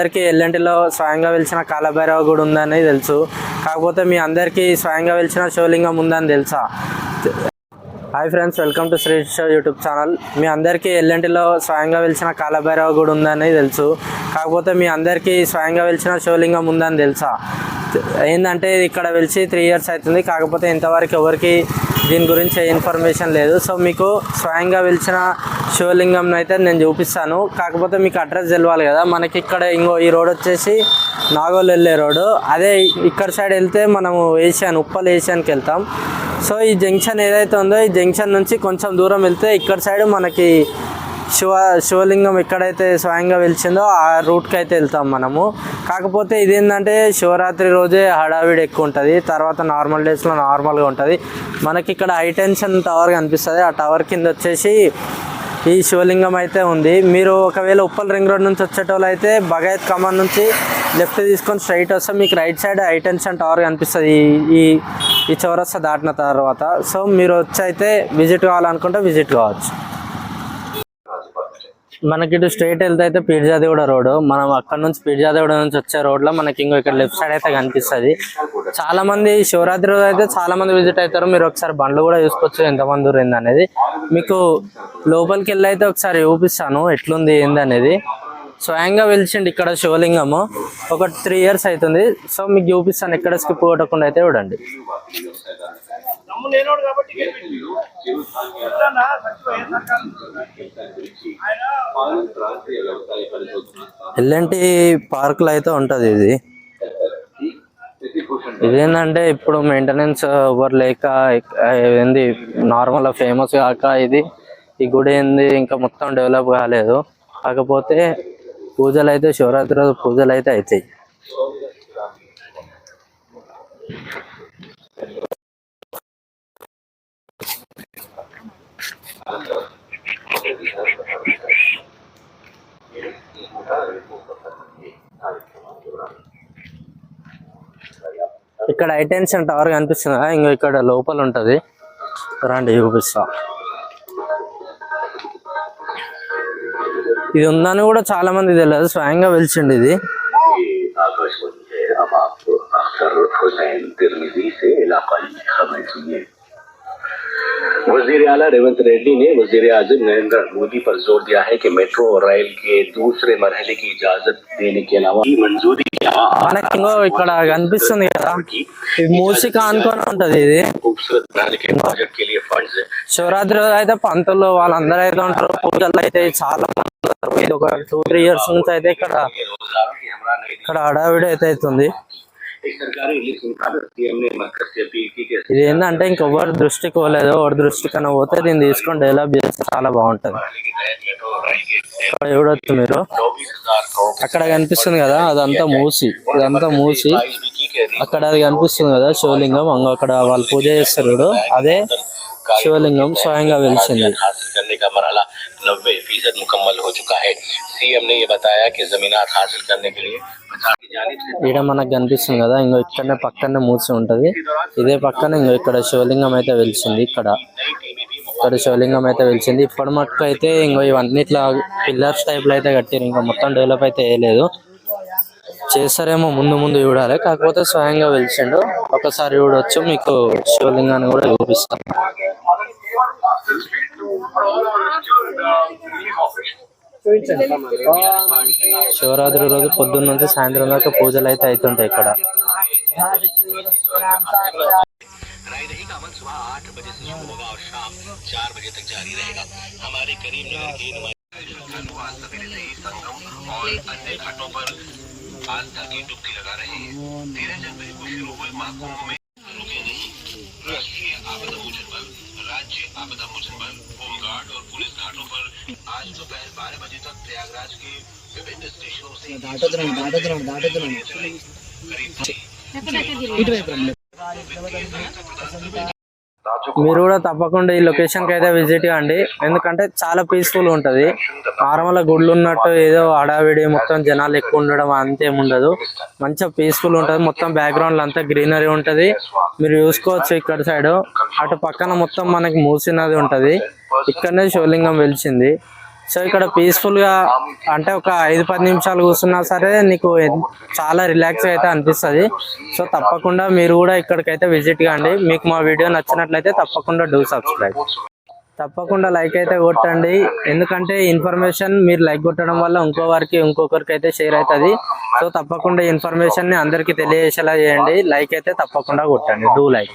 అందరికీ ఎల్లంటిలో స్వయంగా వెలిచిన కాలభైరవ గుడి ఉందని తెలుసు. కాకపోతే మీ అందరికీ స్వయంగా వెలిచిన శివలింగం ఉందని తెలుసా? Hi friends welcome to Sri show YouTube channel మీ అందరికీ ఎల్లంటిలో స్వయంగా వెలిచిన కాలభైరవ గుడి ఉందని తెలుసు. కాకపోతే మీ అందరికీ స్వయంగా వెలిచిన శివలింగం ఉందని తెలుసా? ఏంటంటే ఇక్కడ వెలిసి త్రీ ఇయర్స్ అవుతుంది. కాకపోతే ఇంతవరకు ఎవరికి దీని గురించి ఇన్ఫర్మేషన్ లేదు. సో మీకు స్వయంగా వెలిచిన శివలింగం అయితే నేను చూపిస్తాను. కాకపోతే మీకు అడ్రస్ తెలవాలి కదా. మనకి ఇక్కడ ఇంకో ఈ రోడ్ వచ్చేసి నాగోల్ వెళ్ళే రోడ్డు అదే ఇక్కడ సైడ్ వెళ్తే మనము ఏషియన్ ఉప్పల్ ఏషియన్కి వెళ్తాం. సో ఈ జంక్షన్ ఏదైతే ఉందో ఈ జంక్షన్ నుంచి కొంచెం దూరం వెళ్తే ఇక్కడ సైడ్ మనకి శివ శివలింగం ఎక్కడైతే స్వయంగా వెలిచిందో ఆ రూట్కి అయితే వెళ్తాం మనము. కాకపోతే ఇదేంటంటే శివరాత్రి రోజే హడావిడి ఎక్కువ ఉంటుంది. తర్వాత నార్మల్ డేస్లో నార్మల్గా ఉంటుంది. మనకి ఇక్కడ హై టెన్షన్ టవర్ కనిపిస్తుంది. ఆ టవర్ కింద వచ్చేసి ఈ శివలింగం అయితే ఉంది. మీరు ఒకవేళ ఉప్పల్ రింగ్ రోడ్ నుంచి వచ్చేటోళ్ళు అయితే బగాయత్ కమాన్ నుంచి లెఫ్ట్ తీసుకొని స్ట్రైట్ వస్తే మీకు right side high tension tower కనిపిస్తుంది ఈ ఈ చౌరస్తా దాటిన తర్వాత. సో మీరు వచ్చి అయితే విజిట్ కావాలనుకుంటే విజిట్ కావచ్చు. మనకి ఇటు స్ట్రైట్ వెళ్తే అయితే పీర్జాదేవుడ రోడ్. మనం అక్కడ నుంచి పీర్జాదేవుడ నుంచి వచ్చే రోడ్లో మనకి ఇంకో ఇక్కడ లెఫ్ట్ సైడ్ అయితే కనిపిస్తుంది. చాలా మంది శివరాత్రి రోజు అయితే చాలా మంది విజిట్ అవుతారు మీరు ఒకసారి బండ్లు కూడా చూసుకోవచ్చు. ఎంతమంది దూరం అనేది మీకు లోపలికి వెళ్ళి అయితే ఒకసారి చూపిస్తాను. ఎట్లుంది ఏంది అనేది స్వయంగా వెలిచిండి ఇక్కడ శివలింగము. ఒక త్రీ ఇయర్స్ అవుతుంది సో మీకు చూపిస్తాను ఎక్కడ స్కిప్ కొట్టకుండా అయితే చూడండి. ఎల్ఎన్టి పార్కులో అయితే ఉంటుంది ఇది. ఇదేంటంటే ఇప్పుడు మెయింటెనెన్స్ ఎవరు లేక ఏంది నార్మల్ ఫేమస్ కాక ఇది. ఈ గుడి ఏంది ఇంకా మొత్తం డెవలప్ కాలేదు. కాకపోతే పూజలు అయితే శివరాత్రి రోజు పూజలు అయితే అవుతాయి ఇక్కడ ఐటెన్షన్ టవర్ కనిపిస్తుంది? ఇంకా ఇక్కడ లోపల ఉంటది రండి చూపిస్తా. ఇది ఉందని కూడా చాలా మంది తెలియదు స్వయంగా వెలిచిండి ఇది आकाशवाणी है अब आप अख्तर हुसैन तिरमिजी से इलाकाई खबरें सुनिए वजीर अला रेवंत रेड्डी ने वजीर आजम नरेंद्र मोदी पर जोर दिया है कि मेट्रो और रेल के दूसरे मरहले की इजाजत देने के अलावा की मंजूरी के अलावा మనకి ఇంకో ఇక్కడ కనిపిస్తుంది కదా ఇది మూసిక అనుకొని ఉంటది ఇది खूबसूरत बनाने के प्रोजेक्ट के लिए फंड्स శివరాత్రి రోజు అయితే పంతులు వాళ్ళందరూ అయితే ఉంటారు పూజలు అయితే చాలా మంది ఉంటారు. ఇది ఒక టూ త్రీ ఇయర్స్ నుంచి అయితే ఇక్కడ ఇక్కడ హడావిడి అయితే అవుతుంది. ఇది ఏంటంటే ఇంకెవరి దృష్టికి పోలేదు ఎవరి దృష్టి కన్నా పోతే దీన్ని తీసుకొని డెవలప్ చేస్తే చాలా బాగుంటుంది. ఇక్కడ చూడొచ్చు మీరు. అక్కడ కనిపిస్తుంది కదా అదంతా మూసి ఇదంతా మూసి. అక్కడ అది కనిపిస్తుంది కదా శివలింగం. అక్కడ వాళ్ళు పూజ చేస్తారు అదే శివలింగం స్వయంగా వెలిసింది हासिल करने का मरहला नब्बे फीसद मुकम्मल हो चुका है सीएम ने ये बताया कि जमीनात हासिल करने के लिए प्रचार की जानिब से ఈడ మనకు కనిపిస్తుంది కదా ఇంకో ఇక్కడనే పక్కనే మూసి ఉంటది ఇదే పక్కన ఇంకో ఇక్కడ శివలింగం అయితే వెలిసింది ఇక్కడ ఇక్కడ శివలింగం అయితే వెలిసింది ఇప్పటి మటుకు అయితే ఇంకో ఇవన్నీ ఇట్లా పిల్లర్స్ టైప్ లో అయితే కట్టారు ఇంకా మొత్తం డెవలప్ అయితే వేయలేదు చేస్తారేమో ముందు ముందు చూడాలి కాకపోతే స్వయంగా వెలిసిండు ఒకసారి చూడొచ్చు మీకు శివలింగాన్ని కూడా చూపిస్తాను శివరాత్రి రోజు పొద్దున్న నుంచి సాయంత్రం దాకా పూజలు అయితే అవుతుంటాయి ఇక్కడ राय रही का अमल सुबह आठ बजे से शुरू होगा और शाम चार बजे तक जारी रहेगा हमारे करीब नगर के नुमाइंदे आज सवेरे से ही संगम और अन्य घाटों पर आस्था की डुबकी लगा रहे हैं। तेरह जनवरी को शुरू हुए महाकुंभ में रुके नहीं राष्ट्रीय आपदा मोचन बल राज्य आपदा मोचन बल होमगार्ड और पुलिस घाटों पर आज दोपहर बारह बजे तक प्रयागराज के विभिन्न स्टेशनों से మీరు కూడా తప్పకుండా ఈ లొకేషన్కి అయితే విజిట్ ఇవ్వండి. ఎందుకంటే చాలా పీస్ఫుల్ ఉంటది. నార్మల్ గుళ్ళు ఉన్నట్టు ఏదో హడావిడి మొత్తం జనాలు ఎక్కువ ఉండడం అంతేం ఉండదు మంచిగా పీస్ఫుల్ ఉంటది. మొత్తం బ్యాక్గ్రౌండ్ అంతా గ్రీనరీ ఉంటది. మీరు చూసుకోవచ్చు ఇక్కడ సైడ్ అటు పక్కన మొత్తం మనకి మూసినది ఉంటది. ఇక్కడనే శివలింగం వెలిచింది సో ఇక్కడ పీస్ఫుల్గా అంటే ఒక ఐదు పది నిమిషాలు కూర్చున్నా సరే నీకు చాలా రిలాక్స్ అయితే అనిపిస్తుంది. సో తప్పకుండా మీరు కూడా ఇక్కడికైతే విజిట్ కాండి. మీకు మా వీడియో నచ్చినట్లయితే తప్పకుండా డూ సబ్స్క్రైబ్ తప్పకుండా లైక్ అయితే కొట్టండి. ఎందుకంటే ఇన్ఫర్మేషన్ మీరు లైక్ కొట్టడం వల్ల ఇంకో వారికి ఇంకొకరికి అయితే షేర్ అవుతుంది. సో తప్పకుండా ఇన్ఫర్మేషన్ని అందరికీ తెలియజేసేలా చేయండి. లైక్ అయితే తప్పకుండా కొట్టండి. Do like